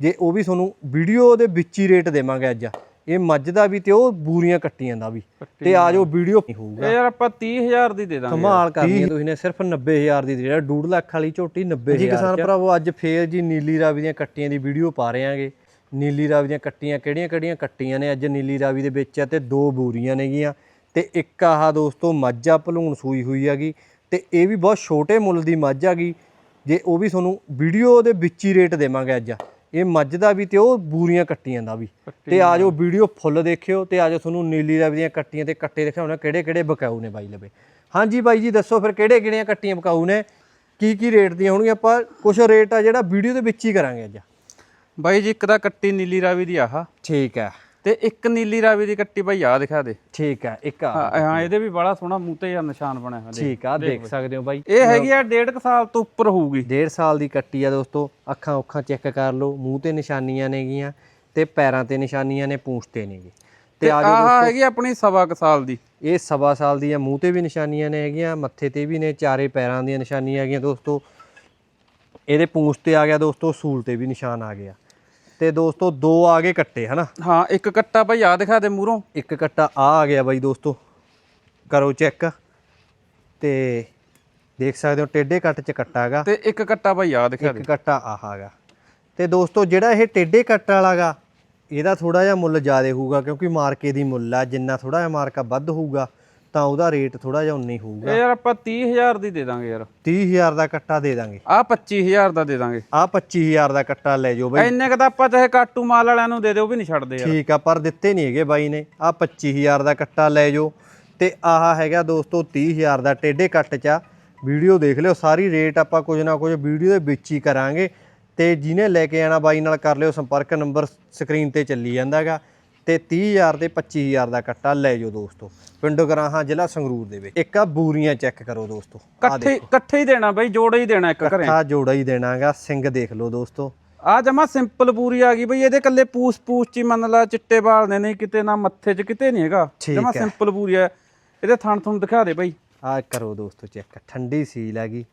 ਜੇ ਉਹ ਵੀ ਤੁਹਾਨੂੰ ਵੀਡੀਓ ਦੇ ਵਿੱਚ ਹੀ ਰੇਟ ਦੇਵਾਂਗੇ ਅੱਜ। ਇਹ ਮੱਝ ਦਾ ਵੀ ਤੇ ਉਹ ਬੂਰੀਆਂ ਕੱਟੀਆਂ ਦਾ ਵੀ। ਤੇ ਆ ਜੋ ਵੀਡੀਓ ਹੋਊਗਾ। ਯਾਰ ਆਪਾਂ 30000 ਦੀ ਦੇ ਦਾਂਗੇ ਕਮਾਲ ਕਰਨੀ ਹੈ ਤੁਸੀਂ ਨੇ ਸਿਰਫ 90000 ਦੀ ਜਿਹੜਾ 2 ਲੱਖ ਵਾਲੀ ਝੋਟੀ 90000 ਜੀ ਕਿਸਾਨ ਭਰਾਵੋ ਅੱਜ ਫੇਰ ਜੀ ਨੀਲੀ ਰਾਵੀ ਦੀਆਂ ਕੱਟੀਆਂ ਦੀ ਵੀਡੀਓ ਪਾ ਰਹੇ ਆਂਗੇ। ਨੀਲੀ ਰਾਵੀ ਦੀਆਂ ਕੱਟੀਆਂ ਕਿਹੜੀਆਂ ਕਿਹੜੀਆਂ ਕੱਟੀਆਂ ਨੇ? ਅੱਜ ਨੀਲੀ ਰਾਵੀ ਦੇ ਵਿੱਚ ਆ ਤੇ ਦੋ ਬੂਰੀਆਂ ਨੇਗੀਆਂ। ਤੇ ਇੱਕ ਆਹ ਦੋਸਤੋ ਮੱਝ ਆ ਭਲੂਣ ਸੂਈ ਹੋਈ ਹੈਗੀ। ਤੇ ਇਹ ਵੀ ਬਹੁਤ ਛੋਟੇ ਮੁੱਲ ਦੀ ਮੱਝ ਹੈਗੀ। ਜੇ ਉਹ ਵੀ ਤੁਹਾਨੂੰ ਵੀਡੀਓ ਦੇ ਵਿੱਚ ਹੀ ਰੇਟ ਦੇਵਾਂਗੇ ਅੱਜ। ਇਹ ਮੱਝ ਦਾ ਵੀ ਤੇ ਉਹ ਬੂਰੀਆਂ ਕੱਟੀਆਂ ਦਾ ਵੀ। ਤੇ ਆ ਜੋ ਵੀਡੀਓ ਫੁੱਲ ਦੇਖਿਓ ਤੇ ਆ ਜੋ ਤੁਹਾਨੂੰ ਨੀਲੀ ਰਾਵੀ ਦੀਆਂ ਕੱਟੀਆਂ ਤੇ ਕੱਟੇ ਦਿਖਾਉਣਾ ਕਿਹੜੇ ਕਿਹੜੇ ਬਕਾਊ ਨੇ ਬਾਈ ਲਵੇ। ਹਾਂਜੀ ਬਾਈ ਜੀ ਦੱਸੋ ਫਿਰ ਕਿਹੜੇ ਕਿਹੜੀਆਂ ਕੱਟੀਆਂ ਬਕਾਊ ਨੇ ਕੀ ਕੀ ਰੇਟ ਦੀਆਂ ਹੋਣਗੀਆਂ ਆਪਾਂ ਕੁਝ ਰੇਟ ਆ ਜਿਹੜਾ ਵੀਡੀਓ ਦੇ ਵਿੱਚ ਹੀ ਕਰਾਂਗੇ ਅੱਜ। ਬਾਈ ਜੀ ਇੱਕ ਤਾਂ ਕੱਟੀ ਨੀਲੀ ਰਾਵੀ ਦੀ ਆਹ। ਠੀਕ ਹੈ। ਤੇ ਇੱਕ ਨੀਲੀ ਰਾਵੀ ਦੀ ਕੱਟੀ ਬਾਈ ਆ ਦਿਖਾ ਦੇ। ਠੀਕ ਹੈ ਇੱਕ ਆ। ਹਾਂ ਇਹਦੇ ਵੀ ਬੜਾ ਸੋਹਣਾ ਮੂੰਹ ਤੇ ਯਾਰ ਨਿਸ਼ਾਨ ਬਣਿਆ ਹੋਇਆ। ਠੀਕ ਆ ਦੇਖ ਸਕਦੇ ਹੋ ਬਾਈ। ਇਹ ਹੈਗੀ ਆ ਡੇਢ ਕੁ ਸਾਲ ਤੋਂ ਉੱਪਰ ਹੋਊਗੀ। ਡੇਢ ਸਾਲ ਦੀ ਕੱਟੀ ਆ ਦੋਸਤੋ ਅੱਖਾਂ ਉੱਖਾਂ ਚੈੱਕ ਕਰ ਲਓ ਮੂੰਹ ਤੇ ਨਿਸ਼ਾਨੀਆਂ ਨੇਗੀਆਂ ਤੇ ਪੈਰਾਂ ਤੇ ਨਿਸ਼ਾਨੀਆਂ ਨੇ ਪੂੰਛ ਤੇ ਨੇਗੀ। ਤੇ ਤੇ ਆ ਆਹ ਹੈਗੀ ਆਪਣੀ ਸਵਾ ਕੁ ਸਾਲ ਦੀ। ਇਹ ਸਵਾ ਸਾਲ ਦੀ ਆ ਮੂੰਹ ਤੇ ਵੀ ਨਿਸ਼ਾਨੀਆਂ ਨੇ ਹੈਗੀਆਂ ਮੱਥੇ ਤੇ ਵੀ ਨੇ ਚਾਰੇ ਪੈਰਾਂ ਦੀਆਂ ਨਿਸ਼ਾਨੀਆਂ ਹੈਗੀਆਂ ਦੋਸਤੋ। ਇਹਦੇ ਪੂੰਛ ਤੇ ਆ ਗਿਆ ਦੋਸਤੋ ਸੂਲ ਤੇ ਵੀ ਨਿਸ਼ਾਨ ਆ ਗਿਆ। ਤੇ ਦੋਸਤੋ ਦੋ ਆ ਗਏ ਕੱਟੇ ਹਨਾ? ਹਾਂ ਇੱਕ ਕੱਟਾ ਬਾਈ ਆ ਦਿਖਾ ਦੇ ਮੂਹਰੋਂ। ਇੱਕ ਕੱਟਾ ਆ ਆ ਗਿਆ ਬਾਈ ਦੋਸਤੋ। ਕਰੋ ਚੈੱਕ। ਤੇ ਦੇਖ ਸਕਦੇ ਹੋ ਟੇਢੇ ਕੱਟ ਚ ਕੱਟਾ ਹੈਗਾ। ਤੇ ਇੱਕ ਕੱਟਾ ਬਾਈ ਆ ਦਿਖਾ ਦੇ। ਇੱਕ ਕੱਟਾ ਆਹ ਹੈਗਾ ਤੇ ਦੋਸਤੋ ਜਿਹੜਾ ਇਹ ਟੇਢੇ ਕੱਟ ਵਾਲਾਗਾ ਇਹਦਾ ਥੋੜਾ ਜਿਹਾ ਮੁੱਲ ਜ਼ਿਆਦਾ ਹੋਊਗਾ ਕਿਉਂਕਿ ਮਾਰਕੇ ਦੀ ਮੁੱਲ ਆ ਜਿੰਨਾ ਥੋੜਾ ਜਿਹਾ ਮਾਰਕਾ ਵੱਧ ਹੋਊਗਾ। ਤਾਂ ਉਹਦਾ ਰੇਟ ਥੋੜਾ ਜਿਹਾ ਉਨਾ ਹੀ ਹੋਊਗਾ। ਇਹ ਯਾਰ ਆਪਾਂ 30000 ਦੀ ਦੇ ਦਾਂਗੇ ਯਾਰ। 30000 ਦਾ ਕੱਟਾ ਦੇ ਦਾਂਗੇ। ਆ 25000 ਦਾ ਦੇ ਦਾਂਗੇ। ਆ 25000 ਦਾ ਕੱਟਾ ਲੈ ਜਾਓ ਬਾਈ। ਇੰਨੇ ਕ ਤਾਂ ਆਪਾਂ ਚਾਹੇ ਕਾਟੂ ਮਾਲ ਵਾਲਿਆਂ ਨੂੰ ਦੇ ਦਿਓ ਉਹ ਵੀ ਨਹੀਂ ਛੱਡਦੇ ਯਾਰ। ਠੀਕ ਆ ਪਰ ਦਿੱਤੇ ਨਹੀਂ ਹੈਗੇ ਬਾਈ ਨੇ। ਆ 25000 ਦਾ ਕੱਟਾ ਲੈ ਜਾਓ। ਤੇ ਆਹ ਹੈਗਾ ਦੋਸਤੋ 30000 ਦਾ ਟੇਢੇ ਕੱਟ ਚ ਆ। ਵੀਡੀਓ ਦੇਖ ਲਿਓ ਸਾਰੀ ਰੇਟ ਆਪਾਂ ਕੁਝ ਨਾ ਕੁਝ ਵੀਡੀਓ ਦੇ ਵਿੱਚ ਹੀ ਕਰਾਂਗੇ। ਤੇ ਜਿਹਨੇ ਲੈ ਕੇ ਆਣਾ ਬਾਈ ਨਾਲ ਕਰ ਲਿਓ ਸੰਪਰਕ ਨੰਬਰ ਸਕਰੀਨ ਤੇ ਚੱਲੀ ਜਾਂਦਾਗਾ। ਤੇ 30000 ਤੇ 25000 ਦਾ ਕੱਟਾ ਲੈ ਜਾਓ ਦੋਸਤੋ। ਪਿੰਡ ਗਰਾਹਾਂ ਜ਼ਿਲ੍ਹਾ ਸੰਗਰੂਰ ਦੇ ਵਿੱਚ। ਇੱਕ ਆ ਬੂਰੀਆਂ ਚੈੱਕ ਕਰੋ ਦੋਸਤੋ। ਇਕੱਠੇ ਇਕੱਠੇ ਹੀ ਦੇਣਾ ਬਾਈ ਜੋੜਾ ਹੀ ਦੇਣਾ ਇੱਕ ਘਰੇ। ਇਕੱਠਾ ਜੋੜਾ ਹੀ ਦੇਣਾਗਾ। ਸਿੰਘ ਦੇਖ ਲਓ ਦੋਸਤੋ। ਆ ਜਮਾ ਸਿੰਪਲ ਪੂਰੀ ਆ ਗਈ ਬਈ ਇਹਦੇ ਕੱਲੇ ਪੂਸ ਪੂਸ ਚ ਮੰਨ ਲਾ ਚਿੱਟੇ ਵਾਲ ਨੇ ਨਹੀਂ ਕਿਤੇ ਨਾ ਮੱਥੇ 'ਚ ਕਿਤੇ ਨਹੀਂ ਹੈਗਾ। ਜਮਾ। ਸਿੰਪਲ ਪੂਰੀ ਆ। ਇਹਦੇ ਥਣ ਤੁਹਾਨੂੰ ਦਿਖਾ ਦੇ ਬਈ। ਆ ਕਰੋ ਦੋਸਤੋ ਚੈੱਕ। ਠੰਡੀ ਸੀਲ ਹੈਗੀ।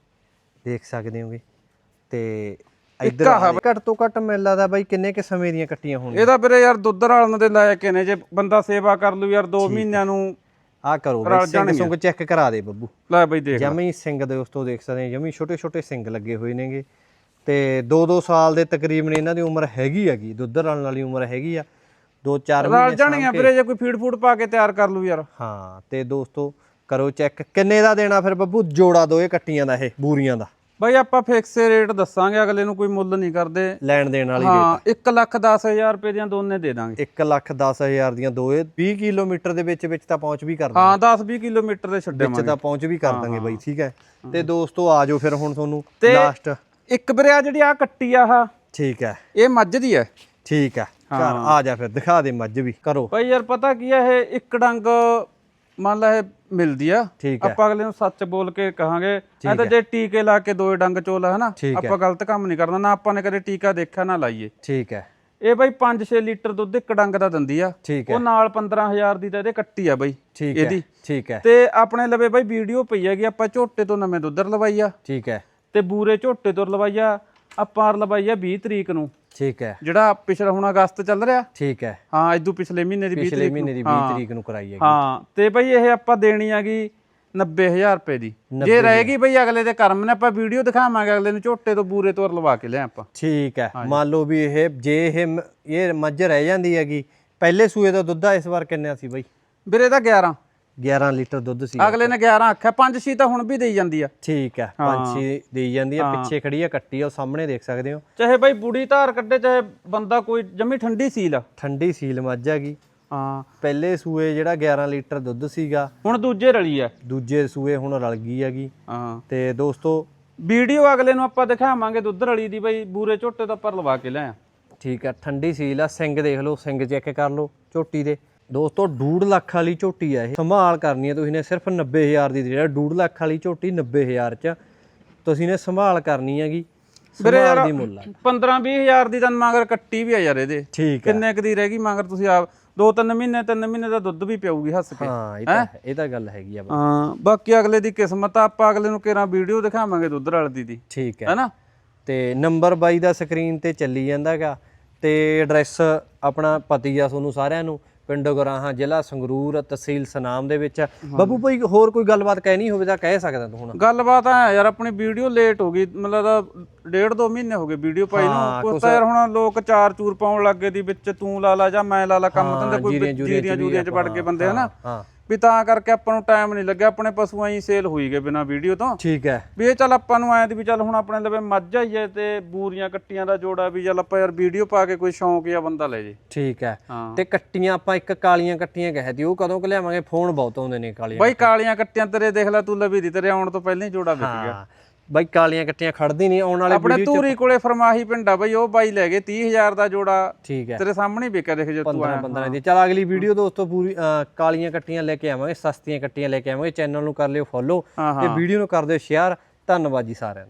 ਦੇਖ ਸਕਦੇ ਹੋਗੇ। ਤੇ ਇੱਧਰ ਆ ਦੇ। ਘੱਟ ਤੋਂ ਘੱਟ ਮੈਨੂੰ ਲੱਗਦਾ ਬਾਈ ਕਿੰਨੇ ਕੇ ਸਮੇਂ ਦੀਆਂ ਕੱਟੀਆਂ ਹੋਣਗੀਆਂ। ਇਹਦਾ ਵੀਰੇ ਯਾਰ ਦੁੱਧ ਰਾਲਣ ਦੇ ਲਾਇਕ ਨੇ ਜੇ ਬੰਦਾ ਸੇਵਾ ਕਰ ਲੂ ਯਾਰ 2 ਮਹੀਨਿਆਂ ਨੂੰ ਆ ਕਰੋ ਬਾਈ ਸਿੰਘ ਸੁੰਗ ਚੈੱਕ ਕਰਾ ਦੇ ਬੱਬੂ। ਲੈ ਬਈ ਦੇਖ ਜਮੀ ਸਿੰਘ ਦੋਸਤੋ ਦੇਖ ਸਕਦੇ ਹੋ ਜਮੀ ਛੋਟੇ ਛੋਟੇ ਸਿੰਘ ਲੱਗੇ ਹੋਏ ਨੇਗੇ। ਤੇ 2-2 ਸਾਲ ਦੇ ਤਕਰੀਬਨ ਇਹਨਾਂ ਦੀ ਉਮਰ ਹੈਗੀ ਹੈਗੀ ਦੁੱਧ ਰਲਣ ਵਾਲੀ ਉਮਰ ਹੈਗੀ ਆ। 2-4 ਰਲ ਮਹੀਨੇ ਜਾਣਗੀਆਂ ਵੀਰੇ ਜੇ ਕੋਈ ਫੀਡ ਫੂਡ ਪਾ ਕੇ ਤਿਆਰ ਕਰ ਲੂ ਯਾਰ। ਹਾਂ ਤੇ ਦੋਸਤੋ ਕਰੋ ਚੈੱਕ। ਕਿੰਨੇ ਦਾ ਦੇਣਾ ਫਿਰ ਬੱਬੂ? ਜੋੜਾ ਦੋ ਇਹ ਕੱਟੀਆਂ ਦਾ ਇਹ ਬੂਰੀਆਂ ਦਾ। ਬਈ ਆਪਾਂ ਫਿਕਸੇ ਰੇਟ ਦੱਸਾਂਗੇ ਅਗਲੇ ਨੂੰ ਕੋਈ ਮੁੱਲ ਨਹੀਂ ਕਰਦੇ। ਲੈਣ ਦੇਣ ਵਾਲੀ ਹਾਂ 1 ਲੱਖ 10000 ਰੁਪਏ ਦੀਆਂ ਦੋਨੇ ਦੇ ਦਾਂਗੇ। 1 ਲੱਖ 10000 ਦੀਆਂ ਦੋ ਇਹ 20 ਕਿਲੋਮੀਟਰ ਦੇ ਵਿੱਚ ਵਿੱਚ ਤਾਂ ਪਹੁੰਚ ਵੀ ਕਰ ਦਾਂਗੇ। ਹਾਂ 10 20 ਕਿਲੋਮੀਟਰ ਦੇ ਛੱਡੇ ਵਿੱਚ ਤਾਂ ਪਹੁੰਚ ਵੀ ਕਰ ਦਾਂਗੇ ਬਾਈ ਠੀਕ ਹੈ। ਤੇ ਦੋਸਤੋ ਆ ਜਾਓ ਫਿਰ ਹੁਣ ਤੁਹਾਨੂੰ ਲਾਸਟ ਇੱਕ ਵੀਰੇ ਆ ਜਿਹੜੀ ਆ ਕੱਟੀ ਆ ਆਹ ਠੀਕ ਹੈ। ਇਹ ਮੱਝ ਦੀ ਹੈ। ਠੀਕ ਹੈ। ਘਰ ਆ ਜਾ ਫਿਰ ਦਿਖਾ ਦੇ ਮੱਝ ਵੀ ਕਰੋ। ਭਾਈ ਯਾਰ ਪਤਾ ਕੀ ਆ ਇਹ ਇੱਕ ਡੰਗ ਮੰਨ ਲਾ ਇਹ ਮਿਲਦੀ ਆ ਠੀਕ ਹੈ। ਆਪਾਂ ਅਗਲੇ ਨੂੰ ਸੱਚ ਬੋਲ ਕੇ ਕਹਾਂਗੇ ਐ ਤਾਂ ਜੇ ਟੀਕੇ ਲਾ ਕੇ ਦੋਏ ਡੰਗ ਚੋਲ ਹੈ ਨਾ ਠੀਕ ਆਪਾਂ ਗਲਤ ਕੰਮ ਨਹੀਂ ਕਰਨਾ ਨਾ ਆਪਾਂ ਨੇ ਕਦੇ ਟੀਕਾ ਦੇਖਿਆ ਨਾ ਲਾਈਏ। ਠੀਕ ਹੈ। ਇਹ ਬਾਈ 5-6 ਲੀਟਰ ਦੁੱਧ ਇੱਕ ਡੰਗ ਦਾ ਦਿੰਦੀ ਆ। ਠੀਕ ਹੈ। ਉਹ ਨਾਲ 15000 ਦੀ ਤਾਂ ਇਹਦੇ ਕੱਟੀ ਆ ਬਾਈ ਠੀਕ ਹੈ ਇਹਦੀ। ਠੀਕ ਹੈ। ਤੇ ਆਪਣੇ ਲਵੇ ਬਾਈ ਵੀਡੀਓ ਪਈ ਹੈਗੀ ਆਪਾਂ ਝੋਟੇ ਤੋਂ ਨਵੇਂ ਦੁੱਧ ਲਵਾਈ ਆ। ਠੀਕ ਹੈ। ਤੇ ਬੂਰੇ ਝੋਟੇ ਤੋਂ ਲਵਾਈ ਆ ਆਪਾਂ ਲਵਾਈ ਆ 20 ਤਰੀਕ ਨੂੰ। ਠੀਕ ਹੈ। ਜਿਹੜਾ ਪਿਛਲਾ ਹੁਣ ਅਗਸਤ ਚੱਲ ਰਿਹਾ? ਠੀਕ ਹੈ। ਹਾਂ ਇਦੋਂ ਪਿਛਲੇ ਮਹੀਨੇ ਦੀ 20 ਪਿਛਲੇ ਤਰੀਕ ਮਹੀਨੇ ਦੀ 20 ਤਰੀਕ ਨੂੰ ਕਰਾਈ ਹੈ ਹਾਂ ਤੇ ਬਈ ਇਹ ਆਪਾਂ ਦੇਣੀ ਹੈਗੀ 90000 ਰੁਪਏ ਦੀ। ਜੇ ਰਹੇਗੀ ਬਈ ਅਗਲੇ ਦੇ ਕਰਮ ਨੇ ਆਪਾਂ ਵੀਡੀਓ ਦਿਖਾਵਾਂਗੇ ਅਗਲੇ ਨੂੰ ਝੋਟੇ ਤੋਂ ਬੂਰੇ ਤੋਂ ਲਵਾ ਕੇ ਲਿਆ ਆਪਾਂ। ਠੀਕ ਹੈ। ਮੰਨ ਲਓ ਵੀ ਇਹ ਜੇ ਇਹ ਇਹ ਮੱਝ ਰਹਿ ਜਾਂਦੀ ਹੈਗੀ ਪਹਿਲੇ ਸੂਏ ਦਾ ਦੁੱਧ ਇਸ ਵਾਰ ਕਿੰਨਾ ਸੀ ਬਾਈ? ਵੀਰੇ ਦਾ 11 11 ਲੀਟਰ ਦੁੱਧ ਸੀ ਅਗਲੇ ਨੇ 11 ਆਖਿਆ 5 ਛੀ ਤਾਂ ਹੁਣ ਵੀ ਦੇਈ ਜਾਂਦੀ ਆ। ਠੀਕ ਹੈ ਪੰਛੀ ਦੇਈ ਜਾਂਦੀ ਹੈ। ਪਿੱਛੇ ਖੜੀ ਹੈ ਕੱਟੀ ਆ ਉਹ ਸਾਹਮਣੇ ਦੇਖ ਸਕਦੇ ਹੋ। ਚਾਹੇ ਬਈ ਬੁੜੀ ਧਾਰ ਕੱਢੇ ਚਾਹੇ ਬੰਦਾ ਕੋਈ ਜੰਮੀ ਠੰਡੀ ਸੀਲ ਆ। ਠੰਡੀ ਸੀਲ ਮੱਝ ਹੈਗੀ ਹਾਂ। ਪਹਿਲੇ ਸੂਏ ਜਿਹੜਾ 11 ਲੀਟਰ ਦੁੱਧ ਸੀਗਾ ਹੁਣ ਦੂਜੇ ਰਲੀ ਆ। ਦੂਜੇ ਸੂਏ ਹੁਣ ਰਲ ਗਈ ਹੈਗੀ। ਹਾਂ। ਤੇ ਦੋਸਤੋ ਵੀਡੀਓ ਅਗਲੇ ਨੂੰ ਆਪਾਂ ਦਿਖਾਵਾਂਗੇ ਦੁੱਧ ਰਲੀ ਦੀ ਬਈ ਬੂਰੇ ਝੋਟੇ ਤੋਂ ਪਰ ਲਵਾ ਕੇ ਲਿਆ ਠੀਕ ਹੈ ਠੰਡੀ ਸੀਲ ਆ ਸਿੰਘ ਦੇਖ ਲਓ ਸਿੰਘ ਚੈੱਕ ਕਰ ਲਓ ਝੋਟੀ ਦੇ। ਦੋਸਤੋ 2.5 ਲੱਖ ਵਾਲੀ ਝੋਟੀ ਆ ਇਹ। ਸੰਭਾਲ ਕਰਨੀ ਹੈ ਤੁਸੀਂ ਨੇ ਸਿਰਫ 90000 ਦੀ ਜਿਹੜਾ 2.5 ਲੱਖ ਵਾਲੀ ਝੋਟੀ 90000 ਚ। ਤੁਸੀਂ ਨੇ ਸੰਭਾਲ ਕਰਨੀ ਹੈਗੀ ਮੁੱਲ ਆ। 15 20000 ਦੀ ਤਾਂ ਮਗਰ ਕੱਟੀ ਵੀ ਆ ਯਾਰ ਇਹਦੇ। ਠੀਕ ਹੈ ਕਿੰਨੇ ਕੁ ਦੀ ਰਹਿ ਗਈ ਮਗਰ ਤੁਸੀਂ ਆਪ ਦੋ ਤਿੰਨ ਮਹੀਨੇ ਤਿੰਨ ਮਹੀਨੇ ਦਾ ਦੁੱਧ ਵੀ ਪਿਆਊਗੀ ਹੱਸ ਕੇ। ਹਾਂ ਇਹ ਤਾਂ ਇਹ ਤਾਂ ਗੱਲ ਹੈਗੀ ਆ। ਹਾਂ ਬਾਕੀ ਅਗਲੇ ਦੀ ਕਿਸਮਤ ਆ ਆਪਾਂ ਅਗਲੇ ਨੂੰ ਕਿਹੜਾ ਵੀਡੀਓ ਦਿਖਾਵਾਂਗੇ ਦੁੱਧ ਰਲਦੀ ਦੀ ਠੀਕ ਹੈ ਹੈਨਾ? ਤੇ ਨੰਬਰ ਬਾਈ ਦਾ ਸਕਰੀਨ ਤੇ ਚੱਲੀ ਜਾਂਦਾਗਾ। ਤੇ ਐਡਰੈਸ ਆਪਣਾ ਪਤੀ ਆ ਤੁਹਾਨੂੰ ਸਾਰਿਆਂ ਨੂੰ। ਪਿੰਡ ਗਰਾਹਾਂ ਜ਼ਿਲ੍ਹਾ ਸੰਗਰੂਰ ਤਹਿਸੀਲ ਸਨਾਮ ਦੇ ਵਿੱਚ। ਬੱਬੂ ਭਾਈ ਹੋਰ ਕੋਈ ਗੱਲਬਾਤ ਕਹਿਣੀ ਹੋਵੇ ਤਾਂ ਕਹਿ ਸਕਦਾ ਤੂੰ ਹੁਣ। ਗੱਲਬਾਤ ਆ ਯਾਰ ਆਪਣੀ ਵੀਡੀਓ ਲੇਟ ਹੋ ਗਈ ਮਤਲਬ ਡੇਢ ਦੋ ਮਹੀਨੇ ਹੋ ਗਏ ਵੀਡੀਓ ਪਾਈ ਨੂੰ। ਕੋਈ ਤਾਂ ਯਾਰ ਹੁਣ ਲੋਕ ਚਾਰ ਚੂਰ ਪਾਉਣ ਲੱਗੇ ਦੀ ਵਿੱਚ ਤੂੰ ਲਾ ਲਾ ਜਾਂ ਮੈਂ ਲਾ ਲਾ ਕੰਮ ਧੰਦੇ ਕੋਈ ਜੀਰੀਆਂ ਜੂਰੀਆਂ ਚ ਵੜ ਕੇ ਬੰਦੇ ਹਨਾ? ਹਾਂ। ਵੀ ਤਾਂ ਕਰਕੇ ਆਪਾਂ ਨੂੰ ਟਾਈਮ ਨਹੀਂ ਲੱਗਿਆ ਆਪਣੇ ਪਸ਼ੂਆਂ ਹੀ ਸੇਲ ਹੋਈ ਗਏ ਬਿਨਾ ਵੀਡੀਓ ਤੋਂ। ਠੀਕ ਹੈ। ਵੀ ਇਹ ਚੱਲ ਆਪਾਂ ਨੂੰ ਆਇਆ ਤੇ ਵੀ ਚੱਲ ਹੁਣ ਆਪਣੇ ਲਵੇ ਮੱਝ ਆਈ ਹੈ ਤੇ ਬੂਰੀਆਂ ਕੱਟੀਆਂ ਦਾ ਜੋੜਾ ਵੀ ਚੱਲ ਆਪਾਂ ਯਾਰ ਵੀਡੀਓ ਪਾ ਕੇ ਕੋਈ ਸ਼ੌਂਕ ਜਾਂ ਬੰਦਾ ਲੈ ਜੇ। ਠੀਕ ਹੈ। ਤੇ ਕੱਟੀਆਂ ਆਪਾਂ ਇੱਕ ਕਾਲੀਆਂ ਕੱਟੀਆਂ ਕਹਿਤੀ ਉਹ ਕਦੋਂ ਕਿ ਲਿਆਵਾਂਗੇ? ਫੋਨ ਬਹੁਤ ਆਉਂਦੇ ਨੇ ਕਾਲੀਆਂ ਬਾਈ ਕਾਲੀਆਂ ਕੱਟੀਆਂ ਤੇਰੇ ਦੇਖ ਲੈ ਤੂੰ ਲਵੀ ਦੀ ਤੇਰੇ ਆਉਣ ਤੋਂ ਪਹਿਲਾਂ ਹੀ ਜੋੜਾ ਵਿਕ ਗਿਆ। ਬਾਈ ਕਾਲੀਆਂ ਕੱਟੀਆਂ ਖੜਦੀ ਨਹੀਂ ਆਉਣ ਵਾਲੇ ਆਪਣੇ ਧੂਰੀ ਕੋਲੇ ਫਰਮਾਹੀ ਪਿੰਡਾ ਬਈ ਉਹ ਬਾਈ ਲੈ ਗਏ 30000 ਦਾ ਜੋੜਾ ਠੀਕ ਹੈ। ਤੇਰੇ ਸਾਹਮਣੇ ਵਿਕਿਆ ਦੇਖ ਜੇ ਤੂੰ 15 15 ਦੀ। ਚਲ ਅਗਲੀ ਵੀਡੀਓ ਦੋਸਤੋ ਪੂਰੀ ਕਾਲੀਆਂ ਕੱਟੀਆਂ ਲੈ ਕੇ ਆਵਾਂਗੇ ਸਸਤੀਆਂ ਕੱਟੀਆਂ ਲੈ ਕੇ ਆਵਾਂਗੇ ਚੈਨਲ ਨੂੰ ਕਰ ਲਿਓ ਫੋਲੋ ਤੇ ਵੀਡੀਓ ਨੂੰ ਕਰ ਦਿਓ ਸ਼ੇਅਰ ਧੰਨਵਾਦ ਜੀ ਸਾਰਿਆਂ ਦਾ।